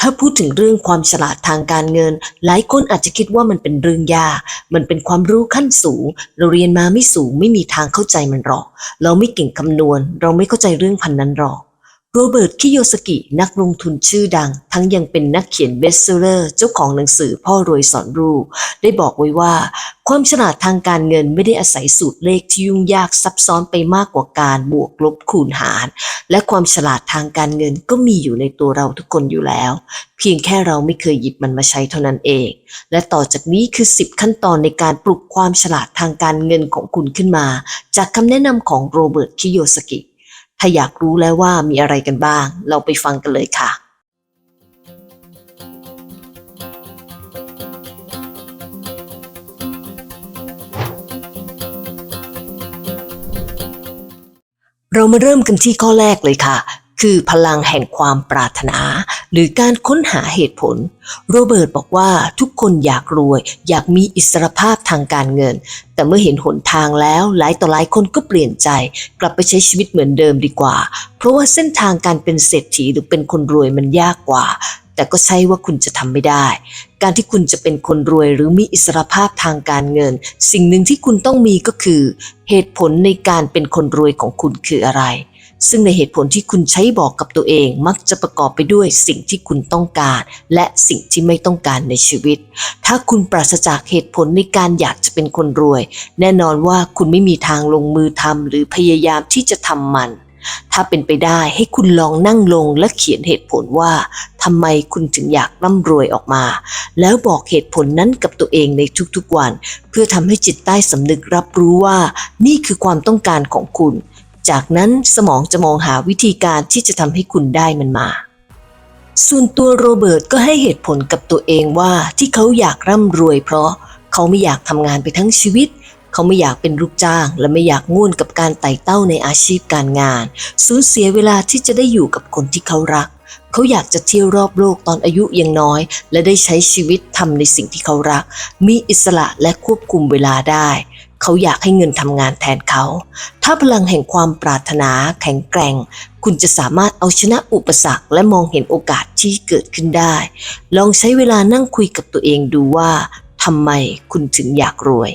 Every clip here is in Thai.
ถ้าพูดถึงเรื่องความฉลาดทางการเงิน หลายคนอาจจะคิดว่ามันเป็นเรื่องยาก มันเป็นความรู้ขั้นสูง เราเรียนมาไม่สูงไม่มีทางเข้าใจมันหรอก เราไม่เก่งคำนวณ เราไม่เข้าใจเรื่องพันนั้นหรอก โรเบิร์ต คิโยสกิ นักลงทุนชื่อดัง ทั้งยังเป็นนักเขียนเบสเซอร์เจ้าของหนังสือพ่อรวยสอนรู้ได้บอกไว้ว่า ความฉลาดทางการเงินไม่ได้อาศัยสูตรเลขที่ยุ่งยากซับซ้อนไปมากกว่าการบวกลบคูณหาร และความฉลาดทางการเงินก็มีอยู่ในตัวเราทุกคนอยู่แล้ว เพียงแค่เราไม่เคยหยิบมันมาใช้เท่านั้นเอง และต่อจากนี้คือ 10 ขั้นตอนในการปลุกความฉลาดทางการเงินของคุณขึ้นมา จากคำแนะนำของโรเบิร์ต คิโยสกิ ถ้าอยากรู้แล้วว่ามีอะไรกันบ้าง เราไปฟังกันเลยค่ะ เรามาเริ่มกันที่ข้อแรกเลยค่ะ คือพลังแห่งความปรารถนา หรือการค้นหาเหตุผล โรเบิร์ตบอกว่าทุกคนอยากรวย อยากมีอิสรภาพทางการเงิน แต่เมื่อเห็นหนทางแล้วหลายต่อหลายคนก็เปลี่ยนใจ กลับไปใช้ชีวิตเหมือนเดิมดีกว่า เพราะว่าเส้นทางการเป็นเศรษฐีหรือเป็นคนรวยมันยากกว่า แต่ก็ใช่ว่าคุณจะทำไม่ได้ การที่คุณจะเป็นคนรวยหรือมีอิสรภาพทางการเงิน สิ่งหนึ่งที่คุณต้องมีก็คือ เหตุผลในการเป็นคนรวยของคุณคืออะไร ซึ่งในเหตุผลที่คุณใช้บอกกับตัวเองมักจะประกอบไปด้วยสิ่งที่คุณต้องการ และสิ่งที่ไม่ต้องการในชีวิต ถ้าคุณปราศจากเหตุผลในการอยากจะเป็นคนรวย แน่นอนว่าคุณไม่มีทางลงมือทำหรือพยายามที่จะทำมันถ้าเป็นไปได้ให้คุณลองนั่งลงและเขียนเหตุผลว่าทำไมคุณถึงอยากร่ำรวยออกมา แล้วบอกเหตุผลนั้นกับตัวเองในทุกๆวัน เพื่อทำให้จิตใต้สำนึกรับรู้ว่า นี่คือความต้องการของคุณ จากนั้นสมองจะมองหาวิธีการที่จะทำให้คุณได้มันมา ส่วนตัวโรเบิร์ตก็ให้เหตุผลกับตัวเองว่าที่เขาอยากร่ำรวยเพราะเขาไม่อยากทำงานไปทั้งชีวิต เขาไม่อยากเป็นลูกจ้าง และไม่อยากง่วนกับการไต่เต้าในอาชีพการงาน สูญเสียเวลาที่จะได้อยู่กับคนที่เขารัก เขาอยากจะเที่ยวรอบโลกตอนอายุยังน้อย และได้ใช้ชีวิตทำในสิ่งที่เขารัก มีอิสระและควบคุมเวลาได้ เขาอยากให้เงินทำงานแทนเขา ถ้าพลังแห่งความปรารถนาแข็งแกร่ง คุณจะสามารถเอาชนะอุปสรรค และมองเห็นโอกาสที่เกิดขึ้นได้ ลองใช้เวลานั่งคุยกับตัวเองดูว่าทำไมคุณถึงอยากรวย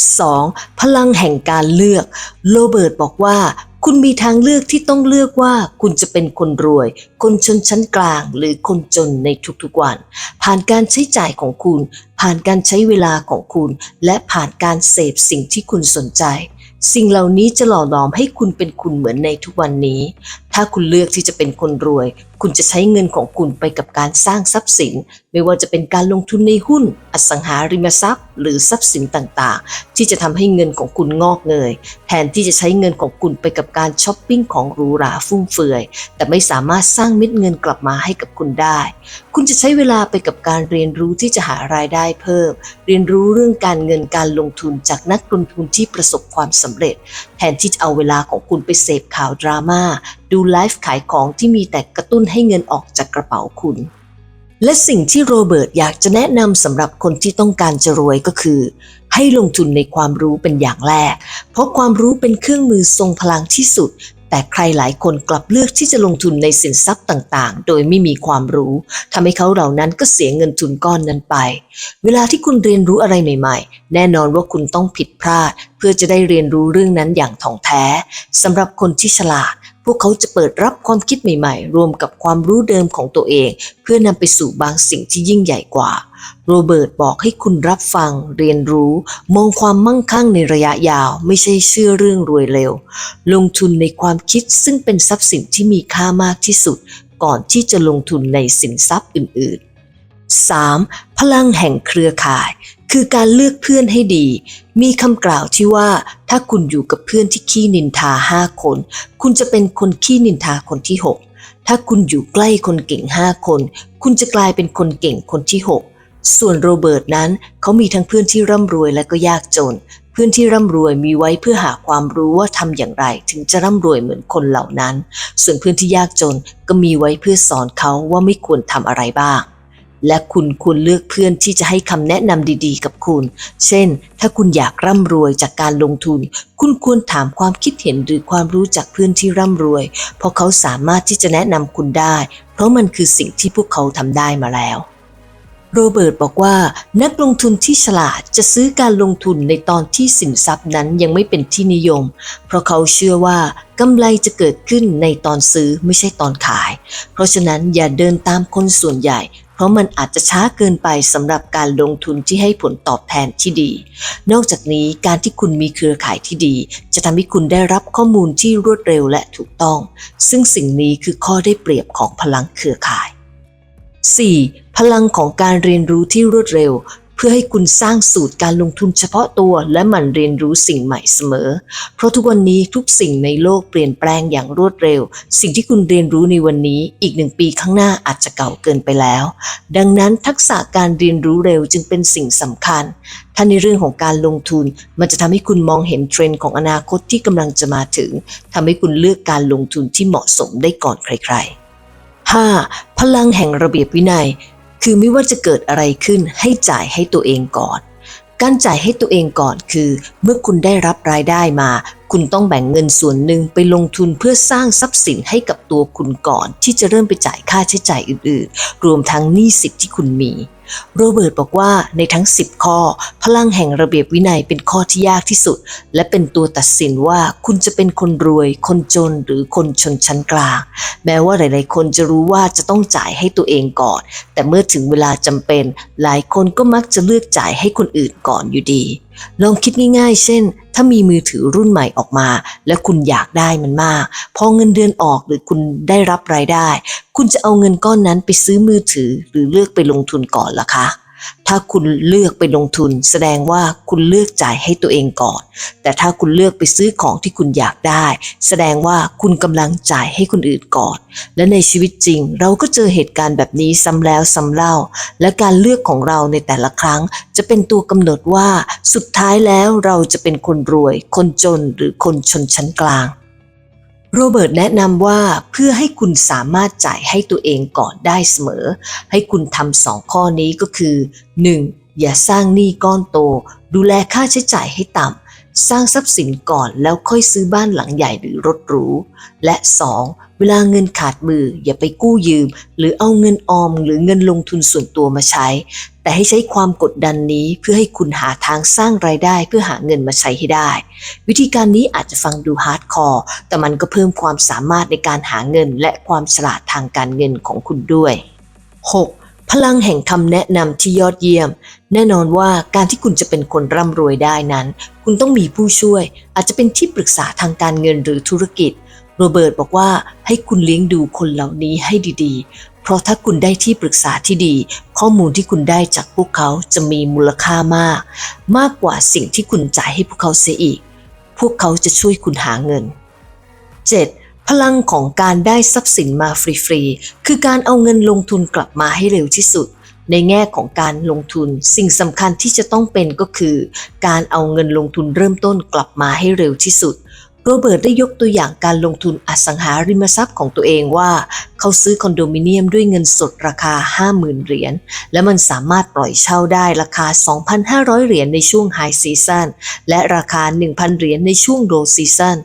2. พลังแห่งการเลือก โรเบิร์ตบอกว่า คุณมีทางเลือกที่ต้องเลือกว่าคุณจะเป็นคนรวย คนชนชั้นกลาง หรือคนจนในทุกๆวัน ผ่านการใช้จ่ายของคุณ ผ่านการใช้เวลาของคุณ และผ่านการเสพสิ่งที่คุณสนใจ สิ่งเหล่านี้จะหล่อหลอมให้คุณเป็นคุณเหมือนในทุกวันนี้ ถ้าคุณเลือกที่จะเป็นคนรวย คุณจะใช้เงินของคุณไปกับการสร้างทรัพย์สิน ไม่ว่าจะเป็นการลงทุนในหุ้น อสังหาริมทรัพย์ หรือทรัพย์สินต่างๆ ที่จะทำให้เงินของคุณงอกเงย แทนที่จะใช้เงินของคุณไปกับการช้อปปิ้งของหรูหราฟุ่มเฟือย แต่ไม่สามารถสร้างเม็ดเงินกลับมาให้กับคุณได้ คุณจะใช้เวลาไปกับการเรียนรู้ที่จะหารายได้เพิ่ม เรียนรู้เรื่องการเงินการลงทุนจากนักลงทุนที่ประสบความสำเร็จ แทนที่จะเอาเวลาของคุณไปเสพข่าวดราม่าดูไลฟ์ขายของที่มีแต่กระตุ้นให้เงินออกจากกระเป๋าคุณ และสิ่งที่โรเบิร์ตอยากจะแนะนำสำหรับคนที่ต้องการจะรวยก็คือ ให้ลงทุนในความรู้เป็นอย่างแรก เพราะความรู้เป็นเครื่องมือทรงพลังที่สุดแต่ใครหลายคนกลับเลือกที่จะลงทุนในสินทรัพย์ต่างๆ โดยไม่มีความรู้ทำให้เขาเหล่านั้นก็เสียเงินทุนก้อนนั้นไป เวลาที่คุณเรียนรู้อะไรใหม่ ๆ แน่นอนว่าคุณต้องผิดพลาด เพื่อจะได้เรียนรู้เรื่องนั้นอย่างถ่องแท้สำหรับคนที่ฉลาด พวกเขาจะเปิดรับความคิดใหม่ๆ รวมกับความรู้เดิมของตัวเอง เพื่อนำไปสู่บางสิ่งที่ยิ่งใหญ่กว่า โรเบิร์ตบอกให้คุณรับฟัง เรียนรู้ มองความมั่งคั่งในระยะยาว ไม่ใช่เชื่อเรื่องรวยเร็ว ลงทุนในความคิดซึ่งเป็นทรัพย์สินที่มีค่ามากที่สุด ก่อนที่จะลงทุนในสินทรัพย์อื่นๆ 3. พลังแห่งเครือข่าย คือการเลือกเพื่อนให้ดี มีคำกล่าวที่ว่า ถ้าคุณอยู่กับเพื่อนที่ขี้นินทาห้าคน คุณจะเป็นคนขี้นินทาคนที่6ถ้าคุณอยู่ใกล้คนเก่งห้าคน คุณจะกลายเป็นคนเก่งคนที่6ส่วนโรเบิร์ตนั้นเขามีทั้งเพื่อนที่ร่ำรวยและก็ยากจน เพื่อนที่ร่ำรวยมีไว้เพื่อหาความรู้ว่าทำอย่างไร ถึงจะร่ำรวยเหมือนคนเหล่านั้น ส่วนเพื่อนที่ยากจนก็มีไว้เพื่อสอนเขาว่าไม่ควรทำอะไรบ้าง และคุณควรเลือกเพื่อนที่จะให้คำแนะนำดีๆ กับคุณ เช่น ถ้าคุณอยากร่ำรวยจากการลงทุน คุณควรถามความคิดเห็นหรือความรู้จากเพื่อนที่ร่ำรวย เพราะเขาสามารถที่จะแนะนำคุณได้ เพราะมันคือสิ่งที่พวกเขาทำได้มาแล้วโรเบิร์ตบอกว่านักลงทุนที่ฉลาดจะซื้อการลงทุนในตอนที่สินทรัพย์นั้นยังไม่เป็นที่นิยม เพราะเขาเชื่อว่ากำไรจะเกิดขึ้นในตอนซื้อไม่ใช่ตอนขาย เพราะฉะนั้นอย่าเดินตามคนส่วนใหญ่ เพราะมันอาจจะช้าเกินไปสำหรับการลงทุนที่ให้ผลตอบแทนที่ดี นอกจากนี้การที่คุณมีเครือข่ายที่ดี จะทำให้คุณได้รับข้อมูลที่รวดเร็วและถูกต้อง ซึ่งสิ่งนี้คือข้อได้เปรียบของพลังเครือข่าย 4. พลังของการเรียนรู้ที่รวดเร็ว เพื่อให้คุณสร้างสูตรการลงทุนเฉพาะตัว และหมั่นเรียนรู้สิ่งใหม่เสมอ เพราะทุกวันนี้ทุกสิ่งในโลกเปลี่ยนแปลงอย่างรวดเร็ว สิ่งที่คุณเรียนรู้ในวันนี้ อีกหนึ่งปีข้างหน้าอาจจะเก่าเกินไปแล้ว ดังนั้นทักษะการเรียนรู้เร็วจึงเป็นสิ่งสำคัญถ้าในเรื่องของการลงทุน มันจะทำให้คุณมองเห็นเทรนด์ของอนาคตที่กำลังจะมาถึงทำให้คุณเลือกการลงทุนที่เหมาะสมได้ก่อนใครๆ 5. พลังแห่งระเบียบวินัย คือไม่ว่าจะเกิดอะไรขึ้นให้จ่ายให้ตัวเองก่อน การจ่ายให้ตัวเองก่อนคือ เมื่อคุณได้รับรายได้มา คุณต้องแบ่งเงินส่วนหนึ่งไปลงทุนเพื่อสร้างทรัพย์สินให้กับตัวคุณก่อน ที่จะเริ่มไปจ่ายค่าใช้จ่ายอื่นๆ รวมทั้งหนี้สิทธิ์ที่คุณมี โรเบิร์ตบอกว่าในทั้ง 10 ข้อ พลังแห่งระเบียบวินัยเป็นข้อที่ยากที่สุด และเป็นตัวตัดสินว่าคุณจะเป็นคนรวย คนจนหรือคนชนชั้นกลาง แม้ว่าหลาย ๆ คนจะรู้ว่าจะต้องจ่ายให้ตัวเองก่อน แต่เมื่อถึงเวลาจำเป็น หลายคนก็มักจะเลือกจ่ายให้คนอื่นก่อนอยู่ดี ลองคิดง่าย ๆ เช่น ถ้ามีมือถือรุ่นใหม่ออกมา และคุณอยากได้มันมาก พอเงินเดือนออกหรือคุณได้รับรายได้ คุณจะเอาเงินก้อนนั้นไปซื้อมือถือหรือเลือกไปลงทุนก่อนล่ะคะถ้าคุณเลือกไปลงทุน แสดงว่าคุณเลือกจ่ายให้ตัวเองก่อน แต่ถ้าคุณเลือกไปซื้อของที่คุณอยากได้ แสดงว่าคุณกำลังจ่ายให้คนอื่นก่อน และในชีวิตจริง เราก็เจอเหตุการณ์แบบนี้ซ้ำแล้วซ้ำเล่า และการเลือกของเราในแต่ละครั้ง จะเป็นตัวกำหนดว่า สุดท้ายแล้วเราจะเป็นคนรวย คนจนหรือคนชนชั้นกลาง โรเบิร์ตแนะนำว่าเพื่อให้คุณสามารถจ่ายให้ตัวเองก่อนได้เสมอ ให้คุณทำสองข้อนี้ก็คือ 1. อย่าสร้างหนี้ก้อนโต ดูแลค่าใช้จ่ายให้ต่ำ สร้างทรัพย์สินก่อนแล้วค่อยซื้อบ้านหลังใหญ่หรือรถหรู และ 2. เวลาเงินขาดมือ อย่าไปกู้ยืม หรือเอาเงินออม หรือเงินลงทุนส่วนตัวมาใช้ แต่ให้ใช้ความกดดันนี้เพื่อให้คุณหาทางสร้างรายได้เพื่อหาเงินมาใช้ให้ได้ วิธีการนี้อาจจะฟังดูฮาร์ดคอร์แต่มันก็เพิ่มความสามารถในการหาเงินและความฉลาดทางการเงินของคุณด้วย 6. พลังแห่งคำแนะนำที่ยอดเยี่ยม แน่นอนว่าการที่คุณจะเป็นคนร่ำรวยได้นั้น คุณต้องมีผู้ช่วย อาจจะเป็นที่ปรึกษาทางการเงินหรือธุรกิจ โรเบิร์ตบอกว่าให้คุณเลี้ยงดูคนเหล่านี้ให้ดีๆ เพราะถ้าคุณได้ที่ปรึกษาที่ดี ข้อมูลที่คุณได้จากพวกเขาจะมีมูลค่ามาก มากกว่าสิ่งที่คุณจ่ายให้พวกเขาเสียอีก พวกเขาจะช่วยคุณหาเงิน 7. พลังของการได้ทรัพย์สินมาฟรีๆ คือการเอาเงินลงทุนกลับมาให้เร็วที่สุด ในแง่ของการลงทุนสิ่งสำคัญที่จะต้องเป็นก็คือ การเอาเงินลงทุนเริ่มต้นกลับมาให้เร็วที่สุด โรเบิร์ตได้ยกตัวอย่างการลงทุนอสังหาริมทรัพย์ของตัวเองว่า เขาซื้อคอนโดมิเนียมด้วยเงินสดราคา 50,000 เหรียญและมันสามารถปล่อยเช่าได้ราคา 2,500 เหรียญในช่วงไฮซีซันและราคา 1,000 เหรียญในช่วงโลซีซัน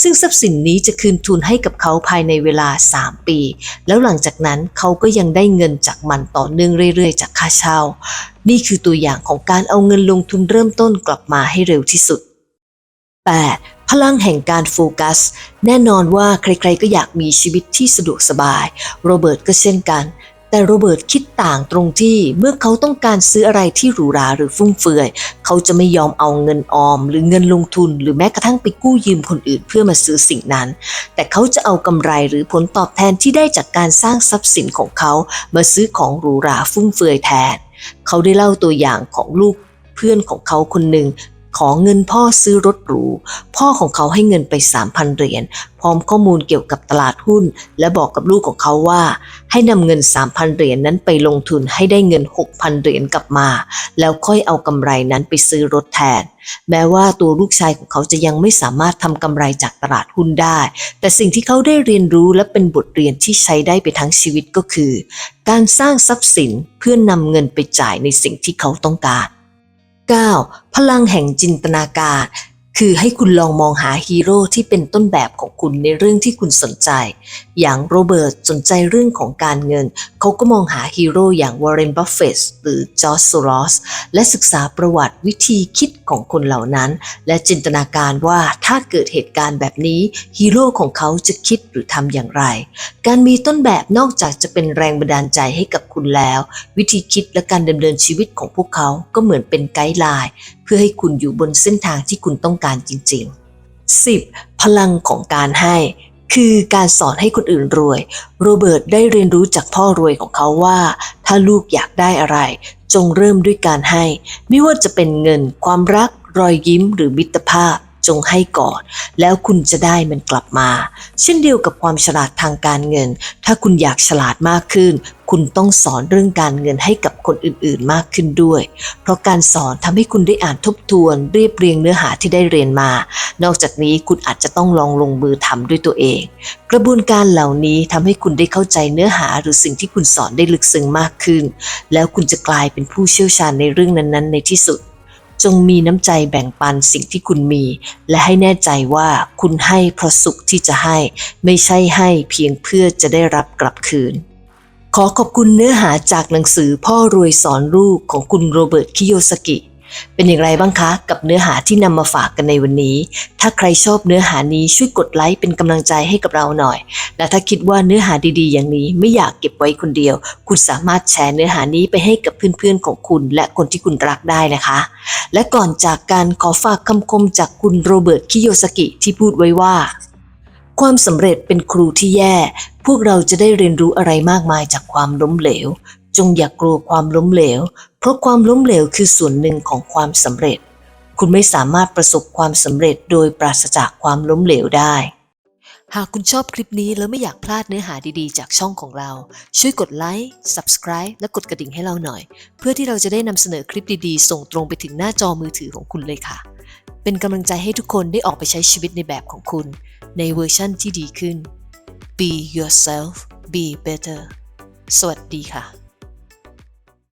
ซึ่งทรัพย์สินนี้จะคืนทุนให้กับเขาภายในเวลา 3 ปี แล้วหลังจากนั้นเขาก็ยังได้เงินจากมันต่อเนื่องเรื่อยๆ จากค่าเช่า นี่คือตัวอย่างของการเอาเงินลงทุนเริ่มต้นกลับมาให้เร็วที่สุด 8. พลังแห่งการโฟกัส แน่นอนว่าใครๆก็อยากมีชีวิตที่สะดวกสบาย โรเบิร์ตก็เช่นกัน แต่โรเบิร์ตคิดต่างตรงที่เมื่อเขาต้องการซื้ออะไรที่หรูหราหรือฟุ่มเฟือย เขาจะไม่ยอมเอาเงินออม หรือเงินลงทุน หรือแม้กระทั่งไปกู้ยืมคนอื่นเพื่อมาซื้อสิ่งนั้น แต่เขาจะเอากำไรหรือผลตอบแทนที่ได้จากการสร้างทรัพย์สินของเขา มาซื้อของหรูหราฟุ่มเฟือยแทน เขาได้เล่าตัวอย่างของลูกเพื่อนของเขาคนหนึ่ง ขอเงินพ่อซื้อรถหรู พ่อของเขาให้เงินไป 3,000 เหรียญ พร้อมข้อมูลเกี่ยวกับตลาดหุ้น และบอกกับลูกของเขาว่า ให้นำเงิน 3,000 เหรียญนั้นไปลงทุนให้ได้เงิน 6,000 เหรียญกลับมา แล้วค่อยเอากำไรนั้นไปซื้อรถแทน แม้ว่าตัวลูกชายของเขาจะยังไม่สามารถทำกำไรจากตลาดหุ้นได้ แต่สิ่งที่เขาได้เรียนรู้และเป็นบทเรียนที่ใช้ได้ไปทั้งชีวิตก็คือ การสร้างทรัพย์สินเพื่อนนำเงินไปจ่ายในสิ่งที่เขาต้องการ 9. พลังแห่งจินตนาการ คือให้คุณลองมองหาฮีโร่ที่เป็นต้นแบบของคุณในเรื่องที่คุณสนใจ อย่างโรเบิร์ตสนใจเรื่องของการเงิน เขาก็มองหาฮีโร่อย่างวอร์เรนบัฟเฟตหรือจอร์จโซรอสและศึกษาประวัติวิธีคิดของคนเหล่านั้น และจินตนาการว่าถ้าเกิดเหตุการณ์แบบนี้ฮีโร่ของเขาจะคิดหรือทำอย่างไร การมีต้นแบบนอกจากจะเป็นแรงบันดาลใจให้กับคุณแล้ว วิธีคิดและการดำเนินชีวิตของพวกเขาก็เหมือนเป็นไกด์ไลน์เพื่อให้คุณอยู่บนเส้นทางที่คุณต้องการจริง ๆ 10. พลังของการให้ คือการสอนให้คนอื่นรวย โรเบิร์ตได้เรียนรู้จากพ่อรวยของเขาว่า ถ้าลูกอยากได้อะไร จงเริ่มด้วยการให้ ไม่ว่าจะเป็นเงิน ความรัก รอยยิ้มหรือมิตรภาพ จงให้ก่อน แล้วคุณจะได้มันกลับมา เช่นเดียวกับความฉลาดทางการเงิน ถ้าคุณอยากฉลาดมากขึ้น คุณต้องสอนเรื่องการเงินให้กับคนอื่นๆมากขึ้นด้วย เพราะการสอนทำให้คุณได้อ่านทบทวน เรียบเรียงเนื้อหาที่ได้เรียนมา นอกจากนี้คุณอาจจะต้องลองลงมือทำด้วยตัวเอง กระบวนการเหล่านี้ทำให้คุณได้เข้าใจเนื้อหาหรือสิ่งที่คุณสอนได้ลึกซึ้งมากขึ้น แล้วคุณจะกลายเป็นผู้เชี่ยวชาญในเรื่องนั้นๆ ในที่สุด จงมีน้ำใจแบ่งปันสิ่งที่คุณมี และให้แน่ใจว่าคุณให้เพราะสุขที่จะให้ ไม่ใช่ให้เพียงเพื่อจะได้รับกลับคืน ขอขอบคุณเนื้อหาจากหนังสือพ่อรวยสอนลูกของคุณโรเบิร์ตคิโยสกิ เป็นอย่างไรบ้างคะกับเนื้อหาที่นำมาฝากกันในวันนี้ ถ้าใครชอบเนื้อหานี้ช่วยกดไลค์เป็นกำลังใจให้กับเราหน่อย และถ้าคิดว่าเนื้อหาดีๆ อย่างนี้ไม่อยากเก็บไว้คนเดียว คุณสามารถแชร์เนื้อหานี้ไปให้กับเพื่อนๆของคุณ และคนที่คุณรักได้นะคะ และก่อนจากการขอฝากคำคมจากคุณโรเบิร์ตคิโยสกิที่พูดไว้ว่า ความสำเร็จเป็นครูที่แย่ พวกเราจะได้เรียนรู้อะไรมากมายจากความล้มเหลว จงอย่ากกลัวความล้มเหลว เพราะความล้มเหลวคือส่วนหนึ่งของความสำเร็จ คุณไม่สามารถประสบความสำเร็จโดยปราศจากความล้มเหลวได้ หากคุณชอบคลิปนี้แล้วไม่อยากพลาดเนื้อหาดีๆ จากช่องของเรา ช่วยกดไลค์ Subscribe และกดกระดิ่งให้เราหน่อย เพื่อที่เราจะได้นำเสนอคลิปดีๆ ส่งตรงไปถึงหน้าจอมือถือของคุณเลยค่ะ เป็นกำลังใจให้ทุกคนได้ออกไปใช้ชีวิตในแบบของคุณ ในเวอร์ชั่นที่ดีขึ้น Be yourself be better สวัสดีค่ะ